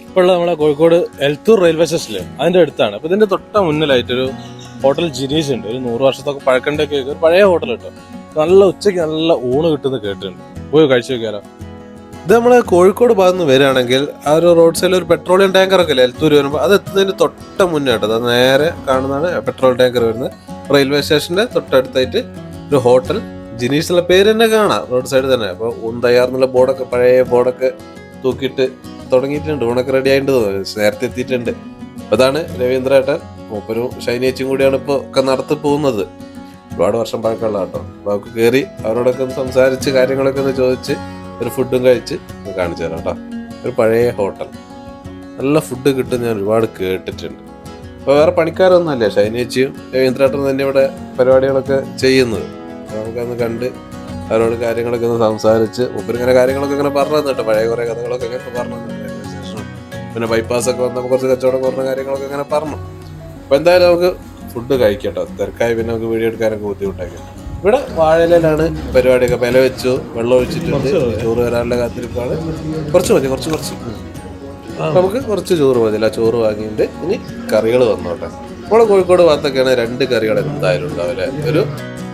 ഇപ്പോൾ ഇപ്പോഴുള്ള നമ്മളെ കോഴിക്കോട് എൽത്തൂർ റെയിൽവേ സ്റ്റേഷനിൽ അതിന്റെ അടുത്താണ്. അപ്പൊ ഇതിന്റെ തൊട്ട മുന്നിലായിട്ടൊരു ഹോട്ടൽ ജിനീസ് ഉണ്ട്. ഒരു നൂറ് വർഷത്തൊക്കെ പഴക്കണ്ടൊക്കെ ഒരു പഴയ ഹോട്ടൽ കേട്ടോ. നല്ല ഉച്ചയ്ക്ക് നല്ല ഊണ് കിട്ടുന്ന കേട്ടിട്ടുണ്ട്. പോയി കഴിച്ചു നോക്കിയാലോ. ഇത് നമ്മൾ കോഴിക്കോട് ഭാഗത്ത് നിന്ന് വരികയാണെങ്കിൽ ആ ഒരു റോഡ് സൈഡിൽ ഒരു പെട്രോളിയം ടാങ്കർ ഒക്കെ എലത്തൂർ വരുമ്പോൾ അത് എത്തുന്നതിന് തൊട്ട മുന്നേ അത് നേരെ കാണുന്നതാണ് പെട്രോൾ ടാങ്കർ വരുന്നത്. റെയിൽവേ സ്റ്റേഷന്റെ തൊട്ടടുത്തായിട്ട് ഒരു ഹോട്ടൽ ജിനീഷ് എന്നുള്ള പേര് തന്നെ കാണാം. റോഡ് സൈഡ് തന്നെ. അപ്പോൾ ഊന്തയ്യാർ എന്നുള്ള ബോർഡൊക്കെ പഴയ ബോർഡൊക്കെ തൂക്കിയിട്ട് തുടങ്ങിയിട്ടുണ്ട്. ഊണൊക്കെ റെഡി ആയിട്ടുണ്ട് നേരത്തെ എത്തിയിട്ടുണ്ട്. അതാണ് രവീന്ദ്രേട്ടൻ മൂപ്പരും ഷൈനേച്ചും കൂടിയാണ് ഇപ്പോൾ ഒക്കെ നടത്തി പോകുന്നത്. ഒരുപാട് വർഷം പഴക്കമുള്ള കേട്ടോ അപ്പോൾ അവർക്ക് കയറി അവരോടൊക്കെ ഒന്ന് സംസാരിച്ച് കാര്യങ്ങളൊക്കെ ഒന്ന് ചോദിച്ച് ഒരു ഫുഡും കഴിച്ച് കാണിച്ചു തരാം കേട്ടോ. ഒരു പഴയ ഹോട്ടൽ. നല്ല ഫുഡ് കിട്ടും ഞാൻ ഒരുപാട് കേട്ടിട്ടുണ്ട്. അപ്പോൾ വേറെ പണിക്കാരൊന്നുമല്ല ഷൈനേച്ചിയും രവീന്ദ്രേട്ടനും തന്നെ ഇവിടെ പരിപാടികളൊക്കെ ചെയ്യുന്നത്. നമുക്കന്ന് കണ്ട് അവരോട് കാര്യങ്ങളൊക്കെ ഒന്ന് സംസാരിച്ച് ഇങ്ങനെ കാര്യങ്ങളൊക്കെ ഇങ്ങനെ പറഞ്ഞു തന്നിട്ട് പഴയ കുറേ കഥകളൊക്കെ ഇങ്ങനെ പറഞ്ഞു തന്നിട്ട് റെയിൽവേ സ്റ്റേഷനും പിന്നെ ബൈപ്പാസ് ഒക്കെ വന്നപ്പോൾ കുറച്ച് കച്ചവടം കുറഞ്ഞ കാര്യങ്ങളൊക്കെ ഇങ്ങനെ പറഞ്ഞു. അപ്പോൾ എന്തായാലും നമുക്ക് ഫുഡ് കഴിക്കട്ടോ തിരക്കായി പിന്നെ നമുക്ക് വീഡിയോ എടുക്കാനൊക്കെ ബുദ്ധിമുട്ടാക്കി ഇവിടെ വാഴയിലാണ് പരിപാടിയൊക്കെ വില വെച്ചു വെള്ളം ഒഴിച്ചിട്ടുണ്ട്. ചോറ് വരാനുള്ള കാത്തിരിപ്പാണ്. കുറച്ച് മതി കുറച്ച് കുറച്ച്. നമുക്ക് കുറച്ച് ചോറ് മതി. അല്ല ചോറ് വാങ്ങിയിട്ട് ഇനി കറികൾ വന്നോട്ടെ. നമ്മളെ കോഴിക്കോട് ഭാഗത്തൊക്കെയാണ് രണ്ട് കറികൾ എന്തായാലും ഉണ്ടാവും അല്ലേ? ഒരു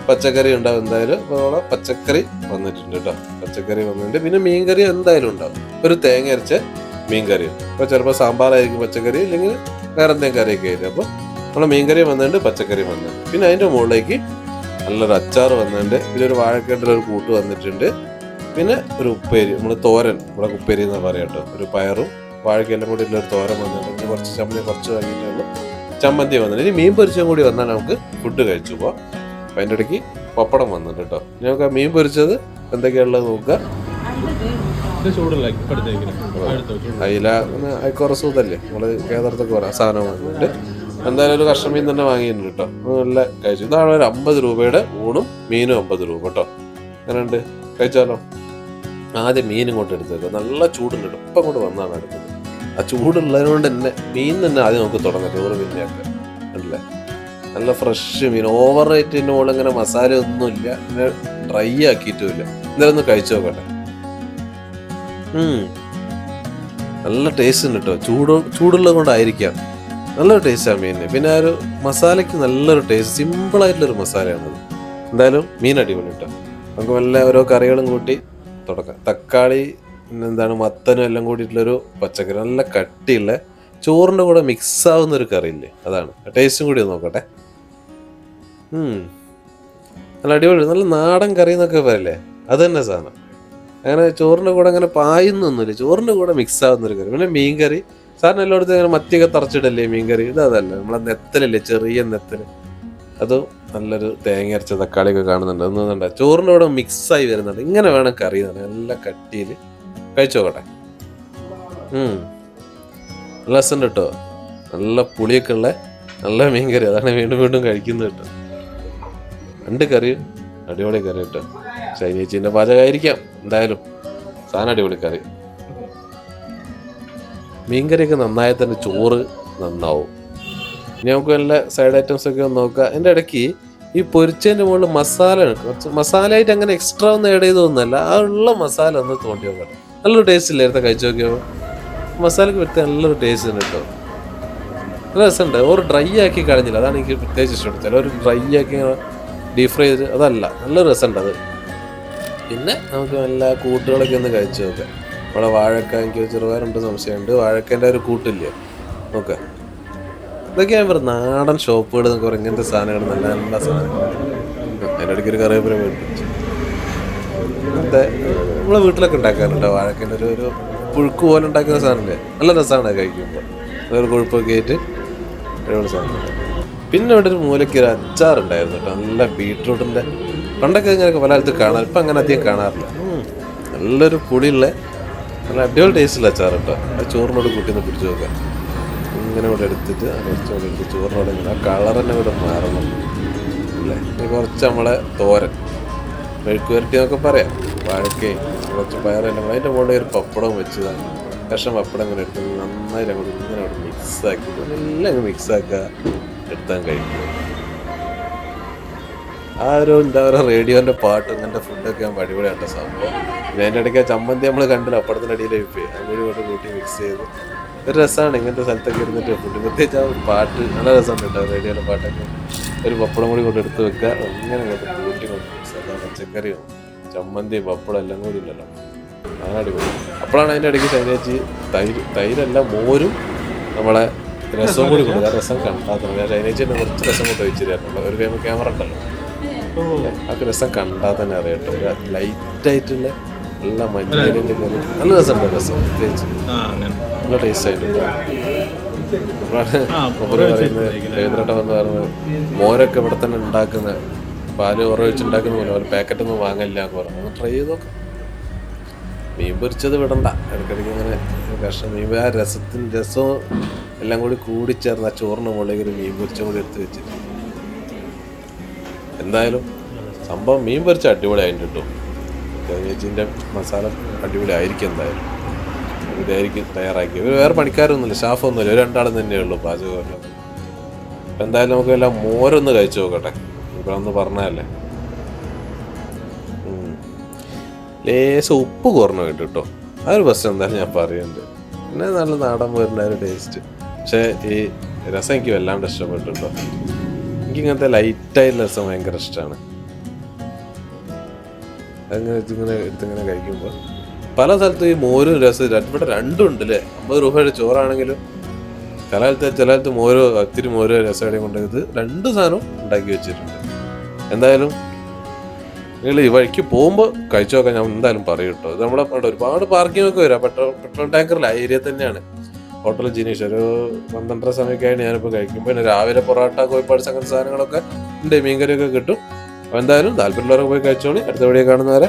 പച്ചക്കറി ഉണ്ടാവും എന്തായാലും. നമ്മളെ പച്ചക്കറി വന്നിട്ടുണ്ട് കേട്ടോ. പച്ചക്കറി വന്നിട്ടുണ്ട്. പിന്നെ മീൻകറി എന്തായാലും ഉണ്ടാവും. ഒരു തേങ്ങ അരച്ച മീൻകറി. അപ്പൊ ചിലപ്പോൾ സാമ്പാറായിരിക്കും പച്ചക്കറി അല്ലെങ്കിൽ വേറെ എന്തെങ്കിലും കറിയൊക്കെ ആയിരിക്കും. അപ്പോൾ നമ്മളെ മീൻകറി വന്നിട്ടുണ്ട് പച്ചക്കറി വന്നിട്ടുണ്ട്. പിന്നെ അതിന്റെ മുകളിലേക്ക് നല്ലൊരു അച്ചാർ വന്നിട്ടുണ്ട് പിന്നെ ഒരു വാഴക്കേട്ടിൽ ഒരു കൂട്ട് വന്നിട്ടുണ്ട്. പിന്നെ ഒരു ഉപ്പേരി നമ്മൾ തോരൻ ഇവിടെ ഉപ്പേരി എന്ന് പറയാം കേട്ടോ. ഒരു പയറും വാഴക്കേന്റെ കൂടി ഒരു തോരൻ വന്നിട്ടുണ്ട്. പിന്നെ കുറച്ച് ചമ്മന്തി കുറച്ച് വാങ്ങിയിട്ടുള്ളൂ ചമ്മന്തി വന്നിട്ടുണ്ട്. ഇനി മീൻ പൊരിച്ചും കൂടി വന്നാൽ നമുക്ക് ഫുഡ് കഴിച്ചു പോവാം. അപ്പം അതിന്റെ ഇടയ്ക്ക് പപ്പടം വന്നിട്ടുണ്ട് കേട്ടോ. ഇനി നമുക്ക് മീൻ പൊരിച്ചത് എന്തൊക്കെയാണുള്ളത് നോക്കുക. അയില അയക്കുറസൂതല്ലേ നമ്മൾ കേന്ദ്രത്തൊക്കെ പറയാം. സാധനം വാങ്ങിയിട്ട് എന്തായാലും ഒരു കഷ്ണം മീൻ തന്നെ വാങ്ങിയിട്ടുണ്ട് കേട്ടോ. നല്ല കഴിച്ചു. ഇതാണ് ഒരു അമ്പത് രൂപയുടെ ഊണും മീനും അമ്പത് രൂപ കേട്ടോ. അങ്ങനെയുണ്ട് കഴിച്ചാലോ? ആദ്യം മീൻ ഇങ്ങോട്ട് എടുത്തേക്ക്. നല്ല ചൂടുണ്ട് ഇപ്പം അങ്ങോട്ട് വന്നാണ് എടുത്തത് ആ ചൂടുള്ളതുകൊണ്ട് തന്നെ മീൻ തന്നെ ആദ്യം നമുക്ക് തുടങ്ങാം. ചോറ് മീനിനെയൊക്കെ. അല്ലേ നല്ല ഫ്രഷ് മീൻ. ഓവർ റേറ്റിന്റെ മുകളിൽ ഇങ്ങനെ മസാല ഒന്നുമില്ല പിന്നെ ഡ്രൈ ആക്കിയിട്ടുമില്ല ഇന്നലെ ഒന്ന് കഴിച്ചു നോക്കട്ടെ. നല്ല ടേസ്റ്റ് ഉണ്ട് കേട്ടോ. ചൂട് ചൂടുള്ളത് കൊണ്ടായിരിക്കാം. നല്ലൊരു ടേസ്റ്റാണ് മീനിന്. പിന്നെ ആ ഒരു മസാലയ്ക്ക് നല്ലൊരു ടേസ്റ്റ് സിമ്പിൾ ആയിട്ടുള്ളൊരു മസാലയാണത്. എന്തായാലും മീൻ അടിപൊളി കേട്ടോ നമുക്ക് നല്ല ഓരോ കറികളും കൂട്ടി തുടക്കാം. തക്കാളി പിന്നെ എന്താണ് മത്തനും എല്ലാം കൂടിയിട്ടുള്ളൊരു പച്ചക്കറി നല്ല കട്ടിയുള്ള ചോറിന്റെ കൂടെ മിക്സ് ആവുന്ന ഒരു കറിയില്ലേ? അതാണ്. ടേസ്റ്റും കൂടി നോക്കട്ടെ. നല്ല അടിപൊളി നല്ല നാടൻ കറി എന്നൊക്കെ പറയില്ലേ? അത് തന്നെ സാധനം. അങ്ങനെ ചോറിന്റെ കൂടെ അങ്ങനെ പായുന്നൊന്നുമില്ല. ചോറിന്റെ കൂടെ മിക്സ് ആവുന്ന ഒരു കറി. പിന്നെ മീൻ കറി സാറിന് എല്ലായിടത്തും ഇങ്ങനെ മത്തിയൊക്കെ തറച്ചിടല്ലേ മീൻകറി? ഇത് അതല്ല നമ്മളെ നെത്തലല്ലേ ചെറിയ നെത്തൽ അത് നല്ലൊരു തേങ്ങ അരച്ച തക്കാളിയൊക്കെ കാണുന്നുണ്ട്. ഒന്നുണ്ട് ചോറിന്റെ കൂടെ മിക്സായി വരുന്നുണ്ട്. ഇങ്ങനെ വേണം കറി തന്നെ. നല്ല കട്ടിയിൽ കഴിച്ചു നോക്കട്ടെ. ഉം. നല്ല രസമുണ്ട് കേട്ടോ. നല്ല പുളിയൊക്കെ ഉള്ള നല്ല മീൻ കറി അതാണ് വീണ്ടും വീണ്ടും കഴിക്കുന്നത് കേട്ടോ. രണ്ട് കറിയും അടിപൊളി കറി കേട്ടോ. ചൈനീച്ചിന്റെ പാചകമായിരിക്കാം. എന്തായാലും സാധനം അടിപൊളി കറി. മീൻകറിയൊക്കെ നന്നായി തന്നെ ചോറ് നന്നാവും. ഇനി നമുക്ക് നല്ല സൈഡ് ഐറ്റംസ് ഒക്കെ ഒന്ന് നോക്കാം. എന്റെ ഇടയ്ക്ക് ഈ പൊരിച്ചതിന്റെ മുകളിൽ മസാല കുറച്ച് മസാലയായിട്ട് അങ്ങനെ എക്സ്ട്രാ ഒന്നും ആഡ് ചെയ്തൊന്നുമല്ല ആ ഉള്ള മസാല ഒന്ന് തോണ്ടി നോക്കാം. നല്ലൊരു ടേസ്റ്റ് ഇല്ലായിരുന്നു കഴിച്ചു നോക്കിയപ്പോൾ മസാലയ്ക്ക് വരുത്തി നല്ലൊരു ടേസ്റ്റ് ഉണ്ട് കേട്ടോ. നല്ല രസമുണ്ട്. ഒരു ഡ്രൈ ആക്കി കളഞ്ഞില്ല. അതാണ് എനിക്ക് പ്രത്യേകിച്ച് ഇഷ്ടപ്പെട്ടത്. ഒരു ഡ്രൈ ആക്കി ഡീപ് ഫ്രൈ ചെയ്ത് അതല്ല. നല്ല രസമുണ്ട് അത്. പിന്നെ നമുക്ക് നല്ല കൂട്ടുകളൊക്കെ ഒന്ന് കഴിച്ചു നോക്കാം. നമ്മുടെ വാഴക്ക എനിക്ക് ചെറുപയറുണ്ട് സംശയമുണ്ട്. വാഴക്കേന്റെ ഒരു കൂട്ടില്ലേ? ഓക്കെ ഇതൊക്കെയാണ് പറയുന്നത് നാടൻ ഷോപ്പുകൾ എന്നൊക്കെ പറയും. ഇങ്ങനത്തെ സാധനങ്ങൾ നല്ല നല്ല സാധനങ്ങൾ. അതിന്റെ ഇടയ്ക്ക് ഒരു കറിവേപ്പില മേടിച്ചു. അങ്ങനത്തെ നമ്മളെ വീട്ടിലൊക്കെ ഉണ്ടാക്കാറുണ്ട് വാഴക്കേന്റെ ഒരു ഒരു പുഴുക്ക് പോലെ ഉണ്ടാക്കുന്ന സാധനമില്ലേ? നല്ല രസമാണ് അത് കഴിക്കുമ്പോൾ. അതൊരു കൊഴുപ്പൊക്കെ ആയിട്ട് അടിപൊളി സാധനം പിന്നെ ഇവിടെ ഒരു മൂലയ്ക്ക് ഒരു അച്ചാറുണ്ടായിരുന്നു കേട്ടോ. നല്ല ബീട്രൂട്ടിന്റെ. പണ്ടൊക്കെ ഇങ്ങനെയൊക്കെ പല സ്ഥലത്ത് കാണാം ഇപ്പം അങ്ങനെ അധികം കാണാറില്ല. നല്ലൊരു പുളിയുള്ള നല്ല അടിപൊളി ടേസ്റ്റില്ല അച്ചാർ കേട്ടോ ആ ചോറിനോട് കൂട്ടി പിടിച്ച് നോക്കാം. ഇങ്ങനെ ഇവിടെ എടുത്തിട്ട് കുറച്ചുകൂടെ എടുത്ത് ചോറിനോട് ഇങ്ങനെ ആ കളർ തന്നെ ഇവിടെ മാറണം. അല്ലേ? ഇനി കുറച്ച് നമ്മളെ തോരൻ. മെഴുക്ക് വരട്ടി എന്നൊക്കെ പറയാം. വാഴക്കയും കുറച്ച് പയർ തന്നെ അതിന്റെ മുകളിൽ ഒരു പപ്പടവും വെച്ചതാണ് കഷ്ണം പപ്പടം ഇങ്ങനെ എടുത്ത് നന്നായിട്ട് അങ്ങോട്ട് ഇങ്ങനെ അവിടെ മിക്സ് ആക്കി. എല്ലാം അങ്ങ് മിക്സ് ആക്കുക എടുത്താൽ കഴിക്കുക ആ ഒരു എന്താ പറയുക റേഡിയോന്റെ പാട്ട് ഇങ്ങനത്തെ ഫുഡൊക്കെ ഞാൻ അടിപൊളിയായിട്ട് സംഭവം. അതിന്റെ ഇടയ്ക്ക് ചമ്മന്തി നമ്മൾ കണ്ടില്ല അപ്പടത്തിന്റെ അടിയിൽ വെപ്പ് അങ്ങനെ കൊണ്ട് കൂട്ടി മിക്സ് ചെയ്ത്. ഒരു രസമാണ് ഇങ്ങനത്തെ സ്ഥലത്തൊക്കെ ഇരുന്നിട്ട് ഫുഡ് പ്രത്യേകിച്ച് ആ ഒരു പാട്ട് നല്ല രസമുണ്ട് കേട്ടോ റേഡിയോയിലെ പാട്ടൊക്കെ. ഒരു പപ്പടം കൂടി കൊണ്ട് എടുത്ത് വെക്കുക. അങ്ങനെ അങ്ങോട്ട് കൂട്ടി കൊണ്ട് ചമ്മന്തി പച്ചക്കറിയും ചമ്മന്തി പപ്പടം എല്ലാം കൂടി ഇല്ലല്ലോ. അങ്ങനെ അടിപൊളി. അപ്പോഴാണ് അതിന്റെ ഇടയ്ക്ക് ശൈനേച്ചി തൈര് തൈരല്ല മോരും നമ്മളെ രസവും കൂടി കൊടുക്കുക. രസം കണ്ടാൽ ശൈനേച്ചി തന്നെ കുറച്ച് രസം കൊണ്ട് വെച്ചിരുന്നു ഒരു ക്യാമറ ഉണ്ടല്ലോ. ആ രസം കണ്ടാൽ തന്നെ അറിയട്ടെ. ഒരു ലൈറ്റായിട്ടുള്ള നല്ല മഞ്ഞളിന്റെ നല്ല രസമുണ്ട് രസം. പ്രത്യേകിച്ച്. നല്ല ടേസ്റ്റ് ആയിട്ടുണ്ട് പറയുന്നത് വന്ന് പറയുന്നത്. മോരൊക്കെ ഇവിടെ തന്നെ ഉണ്ടാക്കുന്ന പാൽ ഉറവിച്ച് ഉണ്ടാക്കുന്ന പോലെ. ഒരു പാക്കറ്റ് ഒന്നും വാങ്ങില്ല എന്ന് പറഞ്ഞു. ഒന്ന് ട്രൈ ചെയ്ത് നോക്കാം. മീൻ പൊരിച്ചത് വിടണ്ട. ഇടയ്ക്കിടയ്ക്ക് ഇങ്ങനെ കഷ്ണം മീൻ ആ രസത്തിന് രസവും എല്ലാം കൂടി കൂടി ചേർന്ന് ആ ചോറിന് മുകളിലേക്ക് ഒരു മീൻ പൊരിച്ചും കൂടി എടുത്ത് വെച്ചിട്ട് എന്തായാലും സംഭവം മീൻ പൊരിച്ച അടിപൊളിയായിട്ട് കിട്ടും. ചേച്ചീന്റെ മസാല അടിപൊളിയായിരിക്കും എന്തായാലും. ഇതായിരിക്കും തയ്യാറാക്കി ഇവർ വേറെ പണിക്കാരൊന്നുമില്ല സ്റ്റാഫൊന്നുമില്ല. ഒരു രണ്ടാളും തന്നെയുള്ളൂ പാചകമല്ല അപ്പം എന്തായാലും നമുക്ക് എല്ലാം മോരൊന്ന് കഴിച്ചു നോക്കട്ടെ. ഇവിടെ ഒന്ന് പറഞ്ഞതല്ലേ. ലേശം ഉപ്പ് കുറഞ്ഞു കിട്ടും ഒരു പ്രശ്നം എന്തായാലും ഞാൻ പറയുന്നുണ്ട് പിന്നെ നല്ല നാടൻ പോരുന്ന ഒരു ടേസ്റ്റ് പക്ഷേ ഈ രസം എനിക്ക് വല്ലാണ്ട് ഇഷ്ടപ്പെട്ടു എനിക്ക് ഇങ്ങനത്തെ ലൈറ്റായിട്ടുള്ള രസം ഭയങ്കര ഇഷ്ടമാണ് അങ്ങനെ ഇങ്ങനെ എടുത്തിങ്ങനെ കഴിക്കുമ്പോൾ പല സ്ഥലത്തും ഈ മോരും രസം ഇവിടെ രണ്ടും ഉണ്ട് അല്ലേ അമ്പത് രൂപയുടെ ചോറാണെങ്കിലും ചില കാലത്ത് ചില കാലത്ത് മോരോ ഒത്തിരി മോരോ രസമായിട്ട് കൊണ്ട് ഇത് രണ്ട് സാധനവും ഉണ്ടാക്കി വെച്ചിട്ടുണ്ട്. എന്തായാലും നിങ്ങൾ ഈ വഴിക്ക് പോകുമ്പോൾ കഴിച്ചു നോക്കാൻ ഞാൻ എന്തായാലും പറയും കേട്ടോ ഇത് നമ്മളെ അവിടെ ഒരുപാട് പാർക്കിംഗ് ഒക്കെ വരാം. പെട്രോൾ പെട്രോൾ ടാങ്കറിൽ ആ ഏരിയ തന്നെയാണ്. ഹോട്ടൽ ജിനീഷ് ഒരു പന്ത്രണ്ടര സമയമൊക്കെയാണ് ഞാനിപ്പോൾ കഴിക്കും. പിന്നെ രാവിലെ പൊറോട്ട കോഴിപ്പാട് അങ്ങനത്തെ സാധനങ്ങളൊക്കെ ഉണ്ട്. മീൻകറിയൊക്കെ കിട്ടും. അപ്പോൾ എന്തായാലും താല്പര്യമുള്ളവരൊക്കെ പോയി കഴിച്ചോളി. അടുത്ത വീഡിയോ കാണുന്നവരെ